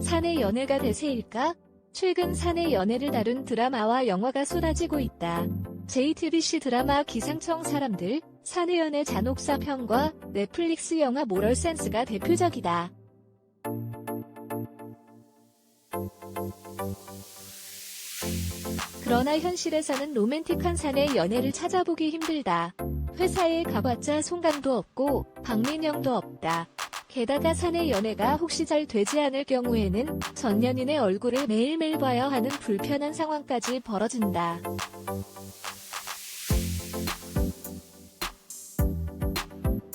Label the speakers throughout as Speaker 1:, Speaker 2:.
Speaker 1: 사내 연애가 대세일까? 최근 사내 연애를 다룬 드라마와 영화가 쏟아지고 있다. JTBC 드라마 기상청 사람들, 사내 연애 잔혹사 편과 넷플릭스 영화 모럴 센스가 대표적이다. 그러나 현실에서는 로맨틱한 사내 연애를 찾아보기 힘들다. 회사에 가봤자 송강도 없고 박민영도 없다. 게다가 사내 연애가 혹시 잘 되지 않을 경우에는 전 연인의 얼굴을 매일매일 봐야 하는 불편한 상황까지 벌어진다.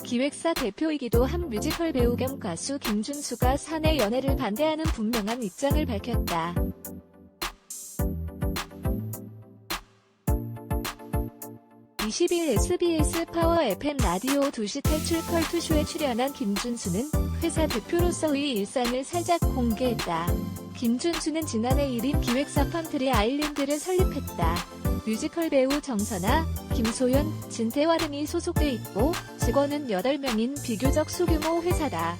Speaker 1: 기획사 대표이기도 한 뮤지컬 배우 겸 가수 김준수가 사내 연애를 반대하는 분명한 입장을 밝혔다. 20일 SBS 파워 FM 라디오 2시 탈출 컬투쇼에 출연한 김준수는 회사 대표로서의 일상을 살짝 공개했다. 김준수는 지난해 1인 기획사 펀트리 아일랜드를 설립했다. 뮤지컬 배우 정선아, 김소연, 진태화 등이 소속돼 있고 직원은 8명인 비교적 소규모 회사다.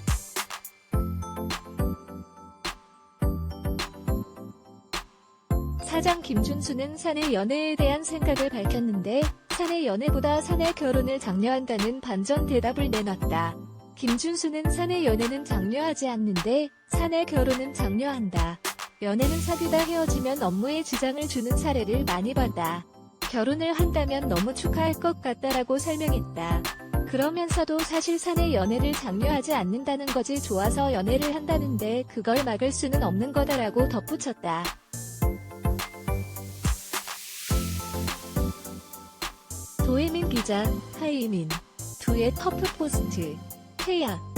Speaker 1: 사장 김준수는 사내 연애에 대한 생각을 밝혔는데 사내 연애보다 사내 결혼을 장려한다는 반전 대답을 내놨다. 김준수는 사내 연애는 장려하지 않는데 사내 결혼은 장려한다. 연애는 사귀다 헤어지면 업무에 지장을 주는 사례를 많이 봤다. 결혼을 한다면 너무 축하할 것 같다라고 설명했다. 그러면서도 사실 사내 연애를 장려하지 않는다는 거지 좋아서 연애를 한다는데 그걸 막을 수는 없는 거다라고 덧붙였다. 도혜민 기자, 하이민. 두의 터프 포스트. 태야.